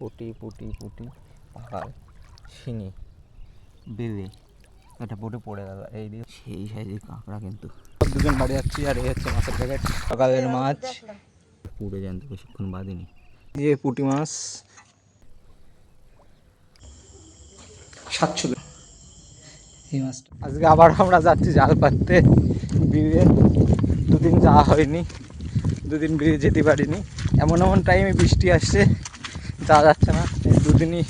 পুটি পুটি পুটি পাহাড় শিঙি বেবে এটা পুটে পড়ে গেল এই দিয়ে। সেই সাইজের কাঁকড়া কিন্তু। দুজন বাড়ি যাচ্ছি আর এই হচ্ছে মাছের প্যাকেট সকালের মাছ। পুড়ে যান তো বেশিক্ষণ বাদিনি দিয়ে পুটি মাছ। সাতশো এই মাছটা। আজকে আবার আমরা যাচ্ছি জাল পাততে বিয়ে দুদিন যাওয়া হয়নি। দুদিন বিয়ে যেতে পারিনি। এমন এমন টাইমে বৃষ্টি আসছে। যাওয়া যাচ্ছে না। দুদিনই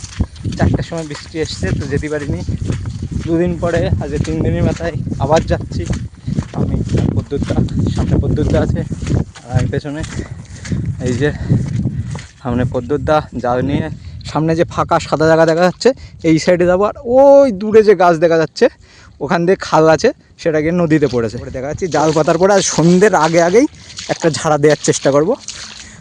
চারটার সময় বৃষ্টি এসছে, তো যেতে পারিনি। দুদিন পরে, আজকে তিন দিনের মাথায় আবার যাচ্ছি। আমি পদ্মুতটা সামনে পদ্মুতটা আছে, আর পেছনে এই যে সামনে পদ্মুতদা জাল নিয়ে সামনে যে ফাঁকা সাদা জায়গা দেখা যাচ্ছে, এই সাইডে যাব। আর ওই দূরে যে গাছ দেখা যাচ্ছে, ওখান দিয়ে খাল আছে সেটাকে নদীতে পড়েছে। দেখা যাচ্ছে জাল পাতার পরে আর সন্ধ্যের আগে আগেই একটা ঝাড়া দেওয়ার চেষ্টা করব।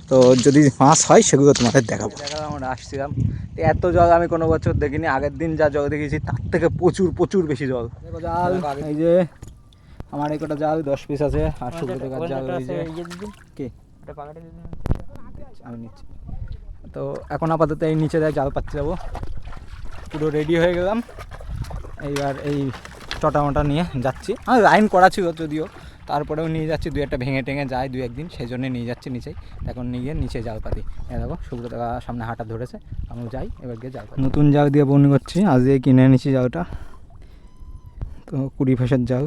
তো যদি মাছ হয় সেগুলো তোমাদের দেখাবো। দেখালাম আমরা আসছিলাম। তো এত জল আমি কোনো বছর দেখিনি। আগের দিন যা জল দেখেছি তার থেকে প্রচুর প্রচুর বেশি জল। জাল এই যে আমার এই কটা জাল দশ পিস আছে আর সুব্রত গাছ জাল ওই যে কে? আমি নিচ্ছি। তো এখন আপাতত এই নিচে দেয় জাল পাচ্ছি যাব। পুরো রেডি হয়ে গেলাম। এইবার এই চটা মটা নিয়ে যাচ্ছি। আর লাইন করা ছিল যদিও তারপরেও নিয়ে যাচ্ছি দু একটা ভেঙে টেঙে যায় দু একদিন সেই জন্য নিয়ে যাচ্ছি নিচেই। এখন নিয়ে গিয়ে নিচে জাল পাতি। দেখো সুব্রত সামনে হাঁটা ধরেছে আমিও যাই এবার গিয়ে জাল পাতি। নতুন জাল দিয়ে বন্দি করছি আজকে কিনে এনেছি জালটা। তো কুড়ি ফাঁসের জাল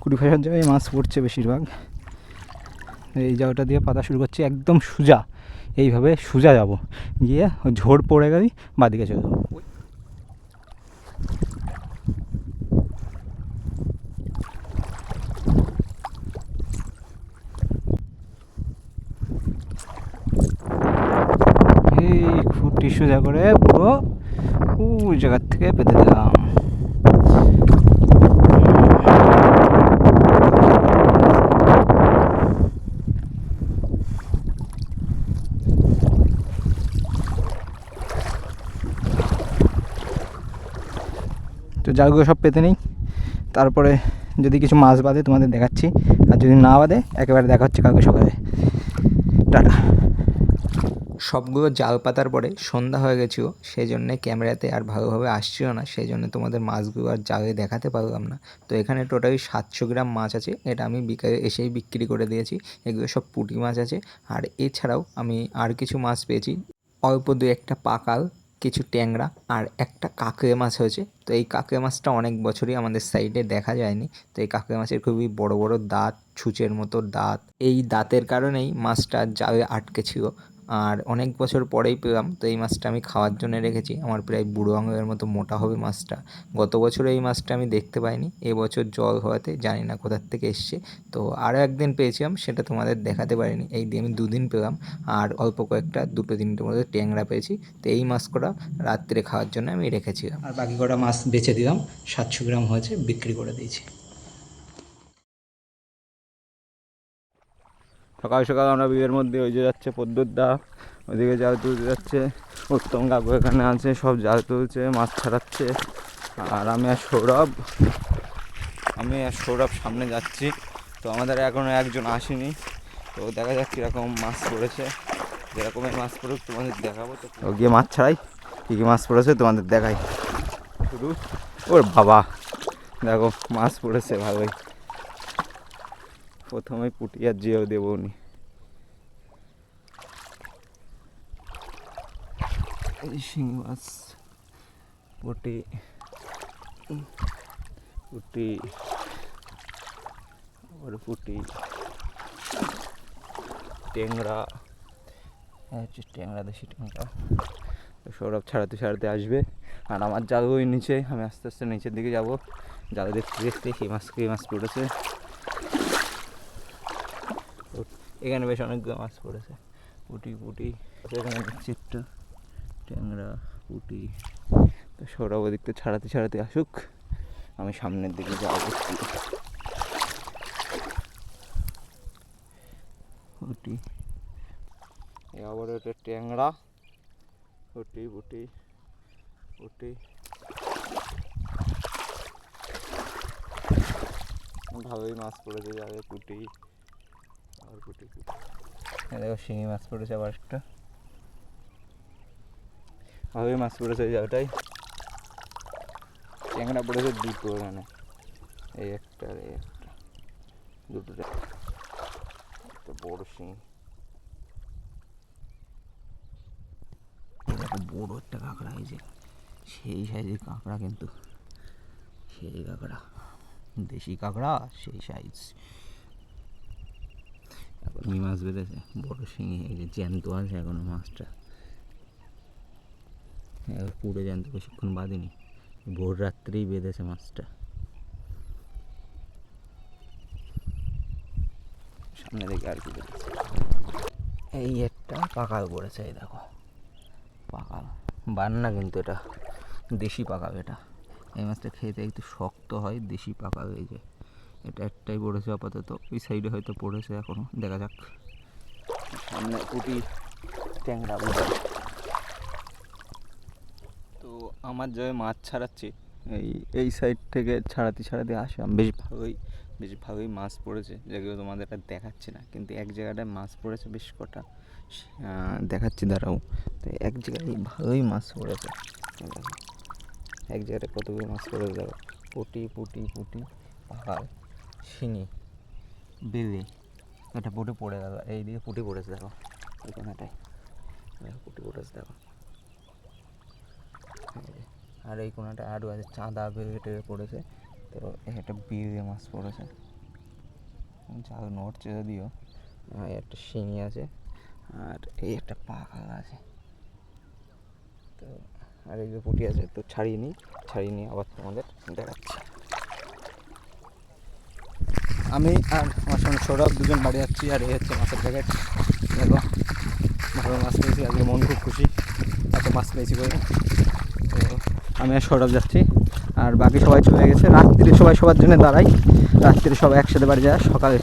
কুড়ি ফাঁসের জালে মাছ পড়ছে বেশিরভাগ। এই জালটা দিয়ে পাতা শুরু করছি একদম সোজা। এইভাবে সোজা যাব গিয়ে ঝোড় পড়ে গেলেই বাদিকে চলে যাব এই খুঁটি সোজা করে পুরো ওই জায়গার থেকে পেতে দিলাম। তো জালগুলো সব পেতে নেই। তারপরে যদি কিছু মাছ বাঁধে তোমাদের দেখাচ্ছি, আর যদি না বাঁধে একেবারে দেখা হচ্ছে কালকে সকালে। টাটা। সবগুলো জাল পাতার পরে সন্ধ্যা হয়ে গেছিল সেই জন্যে ক্যামেরাতে আর ভালোভাবে আসছিল না সেই জন্য তোমাদের মাছগুলো আর জালে দেখাতে পারলাম না। তো এখানে টোটালি সাতশো গ্রাম মাছ আছে, এটা আমি বিকালে এসেই বিক্রি করে দিয়েছি, এগুলো সব পুঁটি মাছ আছে। আর এছাড়াও আমি আর কিছু মাছ পেয়েছি, অল্প দু একটা পাকাল, কিছু ট্যাংরা আর একটা কাঁকড়ে মাছ হয়েছে। তো এই কাঁকড়ে মাছটা অনেক বছরই আমাদের সাইডে দেখা যায়নি, তো এই কাঁকড়ে মাছের খুবই বড় বড় দাঁত, ছুঁচের মতো দাঁত। এই দাঁতের কারণেই মাছটা জালে আটকে ছিল। আর অনেক বছর পরেই পেলাম, তো এই মাছটা আমি খাওয়ার জন্য রেখেছি। আমার প্রায় বুড়ো আঙুলের মতো মোটা হবে মাছটা। গত বছর এই মাছটা আমি দেখতে পাইনি এবছর জল হওয়াতে জানি না কোথার থেকে এসছে। তো আরও একদিন পেয়েছিলাম, সেটা তোমাদের দেখাতে পারিনি। এই দিয়ে আমি দুদিন পেলাম, আর অল্প কয়েকটা, দুটো তিনটের মধ্যে ট্যাংরা পেয়েছি। তো এই মাছ কটা রাত্রে খাওয়ার জন্য আমি রেখেছিলাম। আর বাকি কটা মাছ বেছে দিলাম, সাতশো গ্রাম হয়েছে, বিক্রি করে দিয়েছি। সকাল সকাল আমরা বিয়ের মধ্যে ওই যে যাচ্ছে পদ্মুদ্দা ওইদিকে জাল তুলতে যাচ্ছে। উত্তম কাকু এখানে আছে, সব জাল তুলছে, মাছ ছাড়াচ্ছে। আর আমি আর সৌরভ, আমি আর সৌরভ সামনে যাচ্ছি। তো আমাদের এখনও একজন আসেনি। তো দেখা যাক কীরকম মাছ পড়েছে। যেরকমের মাছ পড়ুক তোমাদের দেখাবো তো। গিয়ে মাছ ছাড়াই? কী কী মাছ পড়েছে তোমাদের দেখাই। শুধু? ওর বাবা। দেখো, মাছ পড়েছে ভালোই। প্রথমে পুটি আর জিও দেবো উনি শিঙি মাছ, পুটি পুটি, আবার পুটি, ট্যাংরা এই হচ্ছে ট্যাংরা, দেশি ট্যাংরা। সৌরভ ছাড়াতে ছাড়াতে আসবে। আর আমার জাল ওই নিচে, আমি আস্তে আস্তে নিচের দিকে যাব। জাল দেখতে দেখতে সেই মাছ কী মাছ পড়েছে এখানে বেশ অনেকগুলো মাছ পড়েছে। পুটি পুটি, এখানে চিত্র ট্যাংরা, পুটি। সৌরভ থেকে ছাড়াতে ছাড়াতে আসুক। আমি সামনের দিকে যাব পুটি। আবার ওটা ট্যাংরা। পুটি পুটি পুটি। ভালোই মাছ পড়েছে যাবে পুটি। দেখো শিঙি মাছ পড়েছে আবার একটা। ভালোই মাছ পড়েছে জায়গাটাই ট্যাংরা পড়েছে দুটো মানে এই একটা এই একটা। দুটো বড় শিং দেখো বড় একটা কাঁকড়া এই যে সেই সাইজের কাঁকড়া কিন্তু। সেই কাঁকড়া দেশি কাঁকড়া সেই সাইজ এই মাছ বেঁধেছে, বড় শিঙি, এই যে জ্যান্ত আছে এখনও মাছটা। এবার পুরো জ্যান্ত বেশিক্ষণ বাঁধেনি। ভোর রাত্রেই বেঁধেছে মাছটা। সামনে দিকে আর কি বেরোচ্ছে এই একটা পাকাল পড়েছে, এই দেখো। পাকাল। বান্না কিন্তু এটা। দেশি পাকাল এটা। এই মাছটা খেতে একটু শক্ত হয়, দেশি পাকাল এই যে। এটা একটাই পড়েছে আপাতত। ওই সাইডে হয়তো পড়েছে এখনও। দেখা যাক। সামনে পুটি ট্যাংরা তো আমার যে মাছ ছাড়াচ্ছি। এই এই সাইড থেকে ছাড়াতে ছাড়াতে আসলাম বেশ ভালোই বেশ ভালোই মাছ পড়েছে। যেগুলো তোমাদের আর দেখাচ্ছি না। কিন্তু এক জায়গাটায় মাছ পড়েছে বেশ কটা। দেখাচ্ছি, দাঁড়াও। তো এক জায়গায় ভালোই মাছ পড়েছে। এক জায়গায় কতগুলো মাছ পড়েছে দেখো পুটি পুটি পুটি, পাহাড়। শিঙি বেলে এটা পুটি পড়ে গেল, এই দিকে পুটি পড়েছে দেখো দেখো পুটি পড়েছে দেখো। আর এই কোনাটা আরও আছে চাঁদা বেলে টেলে পড়েছে, তো একটা বিয়ে মাছ পড়েছে। জাল নড়ছে যদিও একটা শিঙি আছে, আর এই একটা পাখাল আছে। তো, আর এই যে পুটি আছে, তো ছাড়িয়ে নিই, ছাড়িয়ে নিয়ে আবার তোমাদের দেখাচ্ছি। আমি আর আমার সঙ্গে সৌরভ দুজন বাড়ি যাচ্ছি আর এই হচ্ছে মাছের প্যাকেট দেখো, ভালো মাছ পেয়েছি, আজকে মন খুব খুশি। এত মাছ পেয়েছি বলে। তো আমি আর সৌরভ যাচ্ছি। আর বাকি সবাই চলে গেছে। রাত্রি সবাই সবার জন্য দাঁড়াই। রাত্রি সবাই একসাথে বাড়ি যায়। সকালে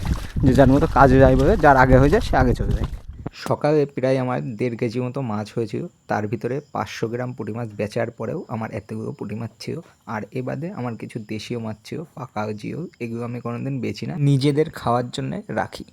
যে যার মতো কাজে যায় বলে, যার আগে হয়ে যায়, সে আগে চলে যায়। সকালে প্রায় আমার দেড় কেজি মতো মাছ হয়েছিল। তার ভিতরে পাঁচশো গ্রাম পুঁটি মাছ বেচার পরেও আমার এতগুলো পুঁটি মাছ ছিল। আর এ বাদে আমার কিছু দেশীয় মাছ ছিল পাকা জিও এগুলো আমি কোনোদিন বেচি না। নিজেদের খাওয়ার জন্য রাখি।